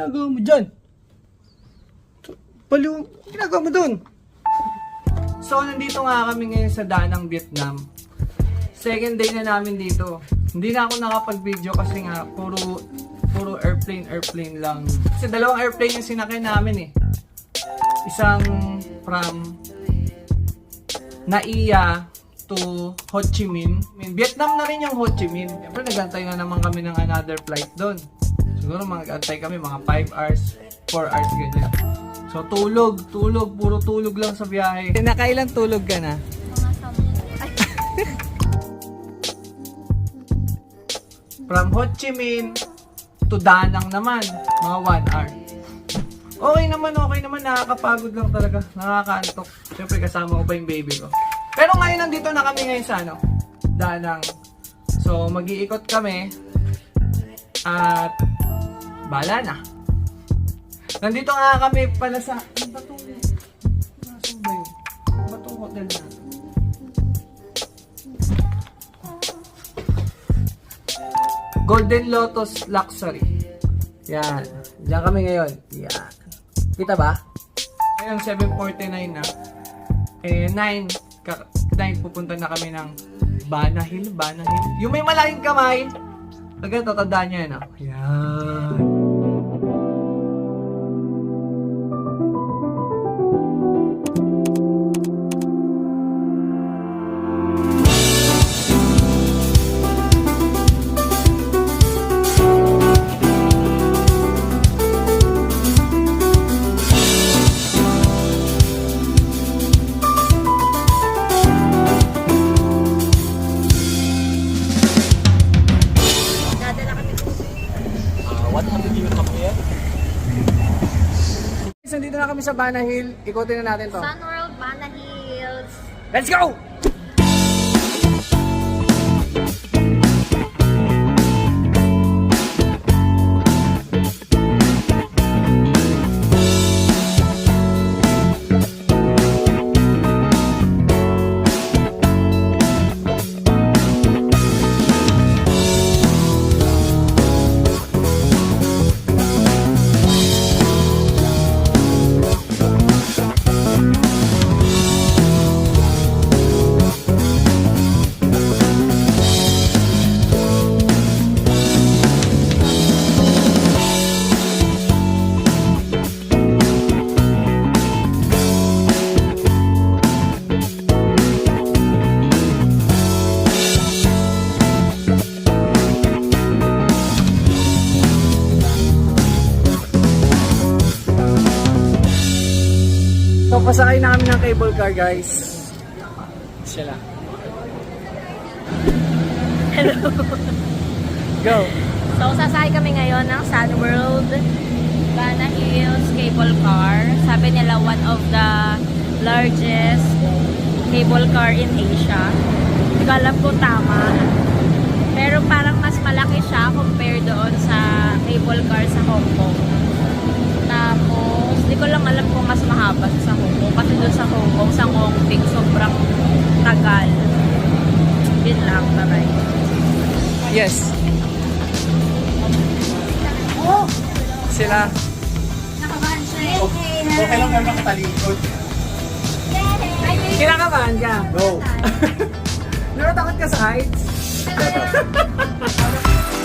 Ginagawa mo dyan? Baliw, ginagawa mo dun? So, nandito nga kami ngayon sa Danang, Vietnam. Second day na namin dito. Hindi na ako nakapag-video kasi nga, puro, puro airplane, airplane lang. Kasi dalawang airplane yung sinakay namin eh. Isang from Naiya to Ho Chi Minh. Vietnam na rin yung Ho Chi Minh. Siyempre, nagantay na naman kami ng another flight doon. Siguro mag-antay kami mga 5 hours, 4 hours ganyan. So tulog, tulog, puro tulog lang sa biyahe. Nakailan tulog ka na? From Ho Chi Minh to Danang naman, mga 1 hour. Okay naman, okay naman. Nakakapagod lang talaga. Nakakaantok. Siyempre kasama ko pa yung baby ko. Pero ngayon nandito na kami ngayon sa ano, Danang. So mag-iikot kami. At bala na. Nandito nga kami pala sa... Ano ba itong... Nasaan ba yun? Ba itong hotel na? Golden Lotus Luxury. Yan. Diyan kami ngayon. Yan. Kita ba? Ngayon, 7.49 na. Eh, 9. Ka 9 pupunta na kami ng Bana Hill. Bana Hill. Yung may malaking kamay. Agad, tatandaan niya yan. ah. Yan. Na kami sa Bana Hill. Ikutin na natin to. Sun World, Bana Hills. Let's go! Car, guys. Siya lang. Hello. Go! So, sasakay kami ngayon ng Sun World, Bana Hills cable car. Sabi nila one of the largest cable car in Asia. Hindi ko alam kung tama. Pero parang mas malaki siya compare doon sa cable car sa Hong Kong. Hindi ko lang alam kung mas mahaba sa Hong Kong. Kasi doon sa Hong Kong, sa Ngongping, sobrang tagal. Yun lang, taray. Yes. Sila. Nakabahan siya. Okay lang kayo makatalikod. Kinakabahan ka. Go! Pero takot ka sa heights.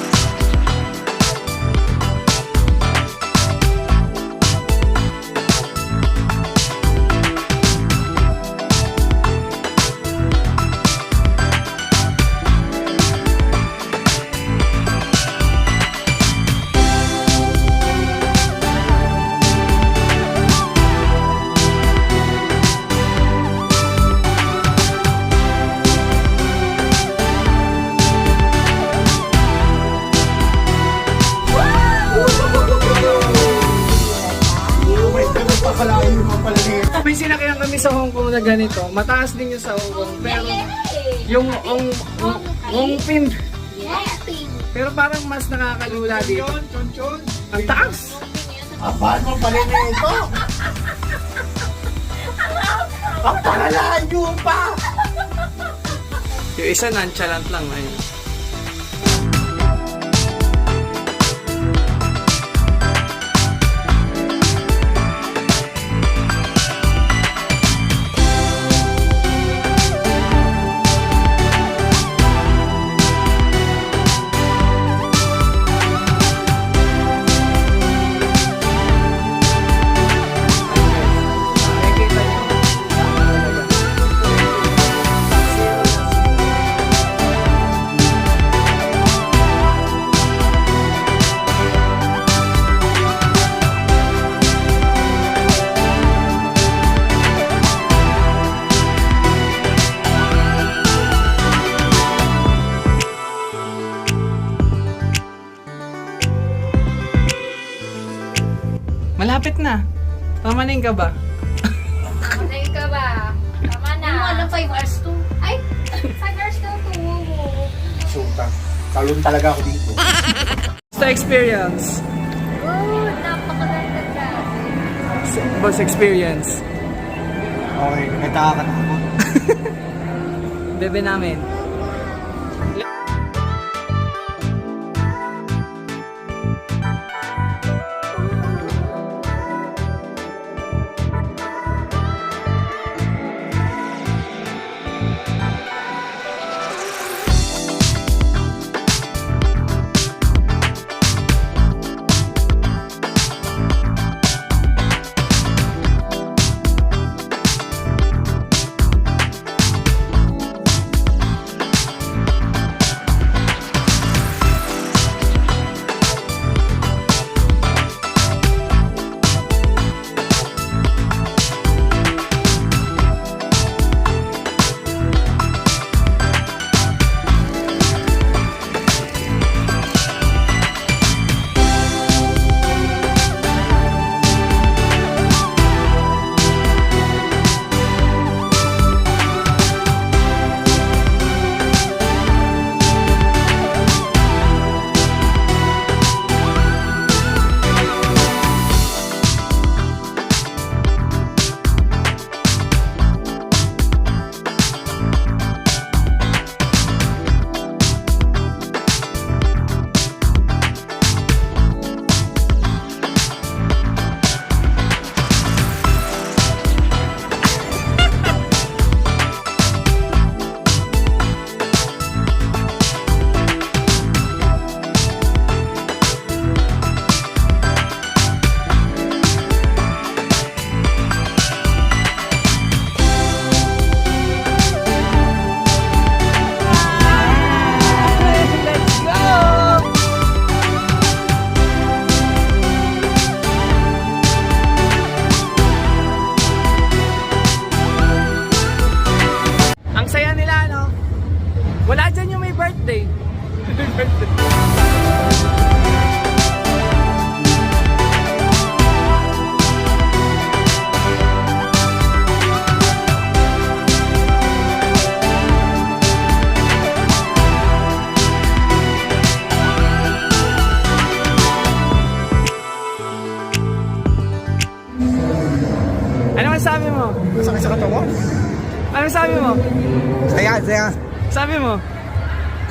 Hong Kong na ganito. Mataas din yung sa Hong Kong. Pero yung Ong Ong Ong Pin. Pero parang mas nakakalula dito. Ang taas. Abaan mo pala niya ito. Ang pakalayo pa! Yung isa nonchalant lang ngayon. Malapit na. Pamaning ka ba? Patay ka ba? Tama na. Ano alam 5 hours to? Ay, 5 hours na to. Sultan. Talon talaga ako dito. Sa experience. Good, napakaganda dyan. Boss experience. Okay, nagkakatakot. Bebe namin.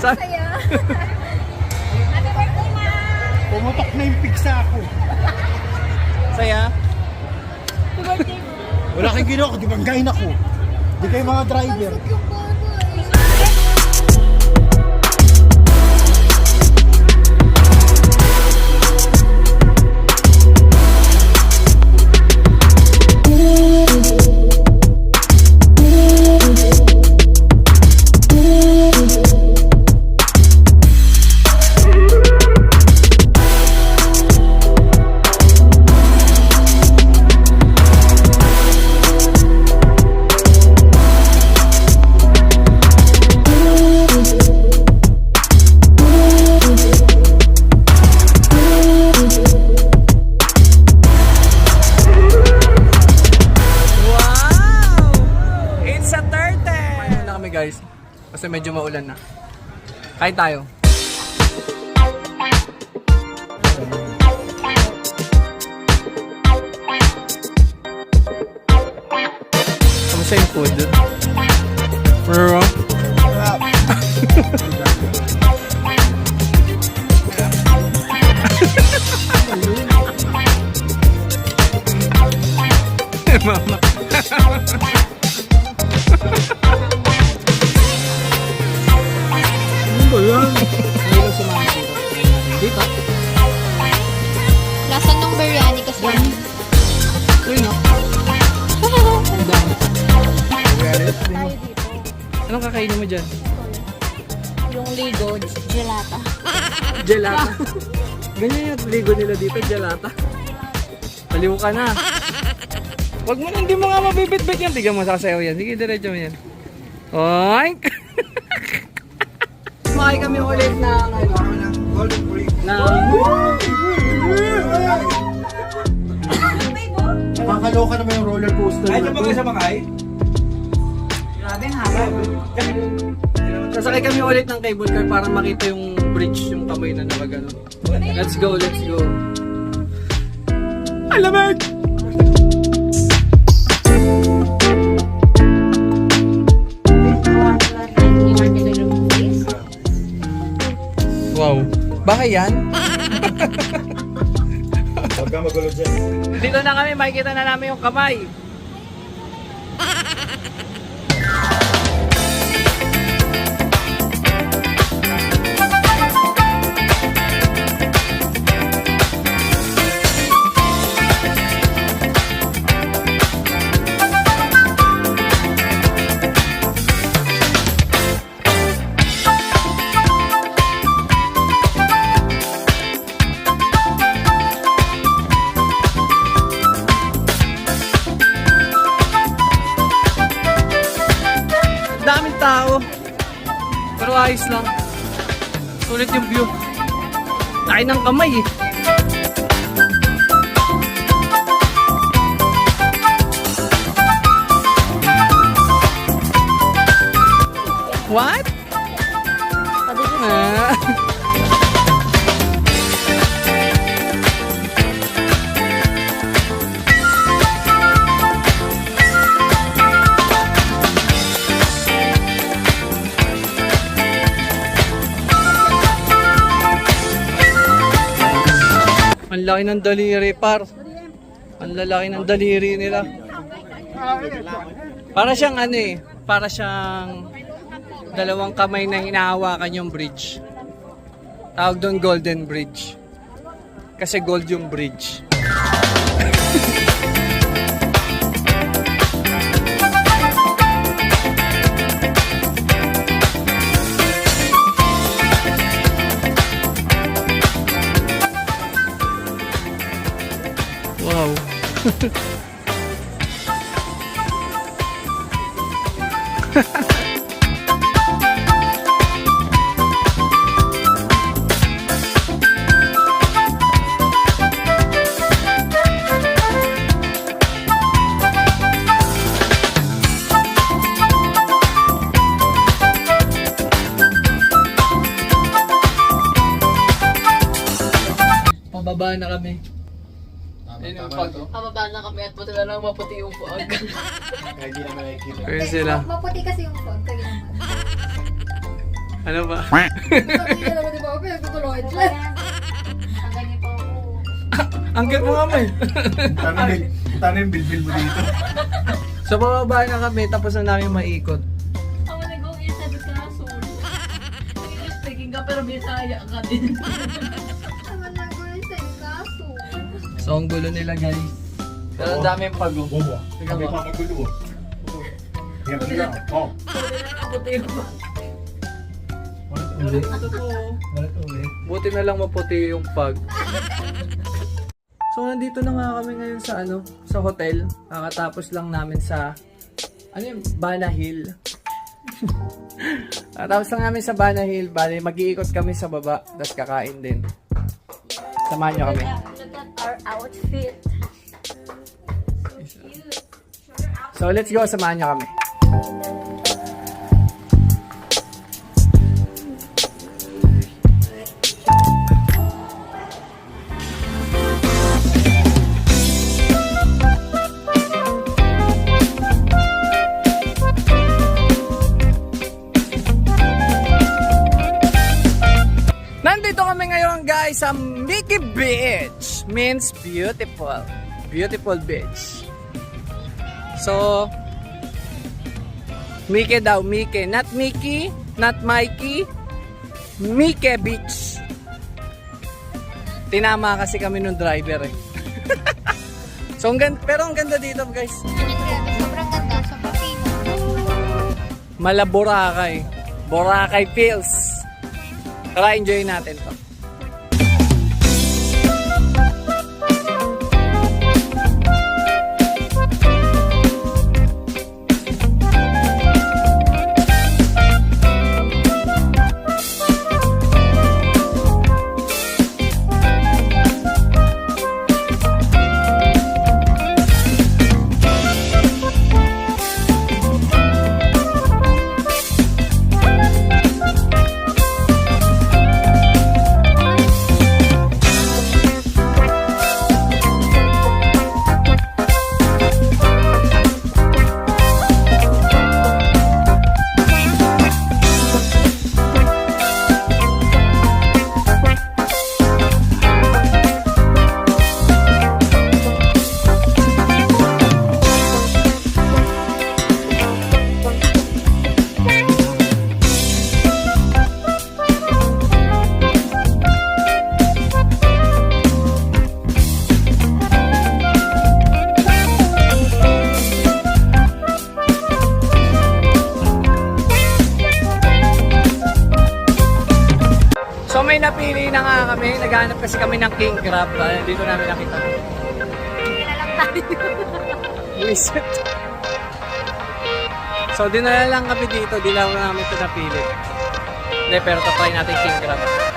Sabi Saya. Happy birthday, ma! Pumutok na yung pigsa ako. Saya? Wala kang ginawa, di banggain ako. Di kayo mga driver. Wow! Kain tayo. Kamusta yung food? Ligo nila dito, gelata. Paliw ka na. Wag mo hindi mo nga mabibit-bit yan. Tignan mo, sasayaw yan. Sige, diretso mo yan. Oink! Sumakay kami ulit ng, ano, Golden Break. ng... nakakaloka naman yung roller coaster. Ay, na ito to. mga sa makay? Grabe, harap. Sasakay kami ulit ng cable car para makita yung bridge, yung kamay na nakagano. Let's go, let's go. Alamig! Wow. Baka yan? Huwag ka magulo dyan. Dito na kami, makikita na namin yung kamay. Ayos lang. Sulit yung view. Laki ng kamay eh. What? Ang laki ng daliri, par. Ang lalaki ng daliri nila. Para siyang ano eh, para siyang dalawang kamay na hinahawakan yung bridge. Tawag doon Golden Bridge. Kasi gold yung bridge. Pababa na kami. Ayun yung pag, oh. Pababa na kami at buti na lang maputi yung fog. Kaya hindi naman nakikita. Ayun sila. Maputi kasi yung phone. Kaya naman. Ano ba? Sabi nila naman, di ba? Okay, nagtutuloy siya. Ang ganyan pa ako. Ang cute mo nga may. Tana yung bilbil mo dito. So bababa na kami tapos na namin maikot. Ako nag-go in sabi ka na soul. English speaking ka pero Bisaya ka din. Naman na ko rin sa kaso. So ang gulo nila guys. Pero ang daming pag oh. Bobo. Tingnan mo. pa magulo. Kaya pala. Oh. Maputi yung fog. Hindi. Buti na lang maputi yung pag. So nandito na nga kami ngayon sa ano, sa hotel. Kakatapos lang namin sa ano yung Bana Hill. Kakatapos lang namin sa Bana Hill. Bale, mag-iikot kami sa baba. Tapos kakain din. Samahan nyo kami. Look at our outfit. So let's go, samahan nyo kami. Nandito kami ngayon guys sa Mickey Beach. Means beautiful. Beautiful beach. So, Mickey daw, Mickey. Not Mickey, not Mikey. Mickey Beach. Tinama kasi kami nung driver eh. so, ang ganda, pero ang ganda dito guys. Sobrang ganda. Sobrang. Mala Boracay. Boracay feels. Tara, enjoy natin to. Naghahanap kasi kami ng king crab. Uh, dito namin nakita. Na. Visit. So, dinala lang kami dito. Di lang namin ito napili. Hindi, pero tatry natin king crab.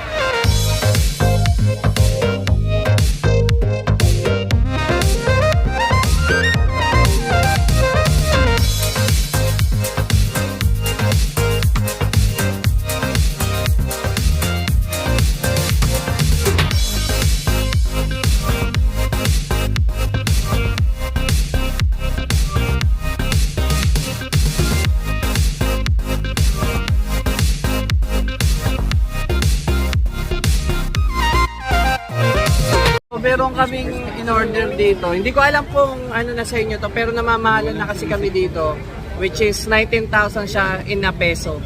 Dito. Hindi ko alam kung ano na sa inyo to, pero namamahalan na kasi kami dito, which is 19,000 siya in a peso.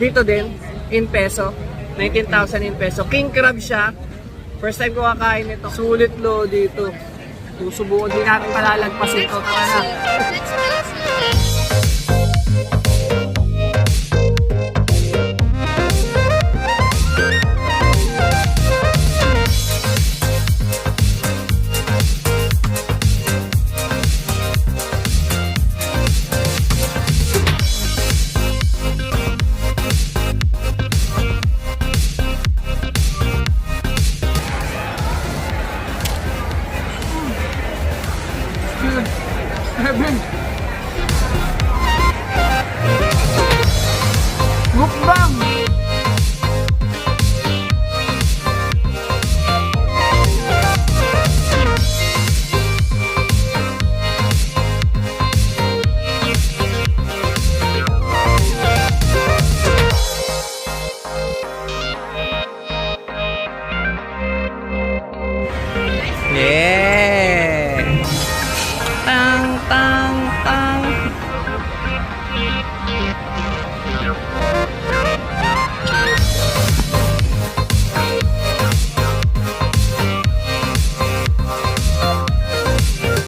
Dito din, in peso. 19,000 in peso. King crab siya. First time ko kakain ito. Sulit lo dito. Susubukan din natin palalagpasin ito. Tara na.